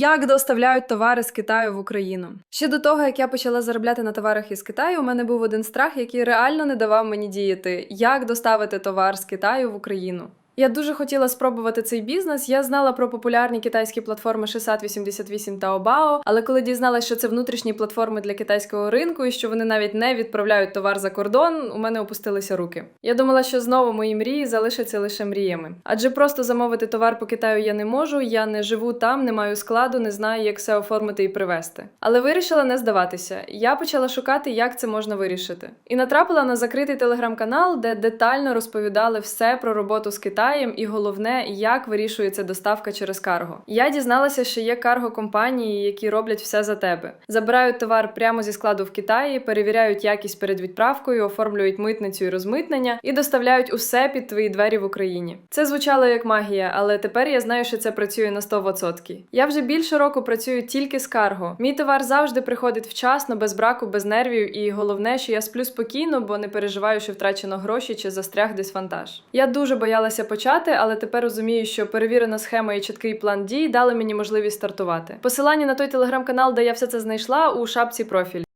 Як доставляють товари з Китаю в Україну? Ще до того, як я почала заробляти на товарах із Китаю, у мене був один страх, який реально не давав мені діяти: як доставити товар з Китаю в Україну. Я дуже хотіла спробувати цей бізнес. Я знала про популярні китайські платформи 688 та Obao, але коли дізналась, що це внутрішні платформи для китайського ринку і що вони навіть не відправляють товар за кордон, у мене опустилися руки. Я думала, що знову мої мрії залишаться лише мріями. Адже просто замовити товар по Китаю я не можу, я не живу там, не маю складу, не знаю, як все оформити і привезти. Але вирішила не здаватися. Я почала шукати, як це можна вирішити. І натрапила на закритий телеграм-канал, де детально розповідали все про роботу з Китаєм і головне, як вирішується доставка через карго. Я дізналася, що є карго-компанії, які роблять все за тебе. Забирають товар прямо зі складу в Китаї, перевіряють якість перед відправкою, оформлюють митницю і розмитнення і доставляють усе під твої двері в Україні. Це звучало як магія, але тепер я знаю, що це працює на 100%. Я вже більше року працюю тільки з карго. Мій товар завжди приходить вчасно, без браку, без нервів, і головне, що я сплю спокійно, бо не переживаю, що втрачено гроші чи застряг десь вантаж. Я дуже боялася почати, але тепер розумію, що перевірена схема і чіткий план дій дали мені можливість стартувати. Посилання на той телеграм-канал, де я все це знайшла, у шапці профіль.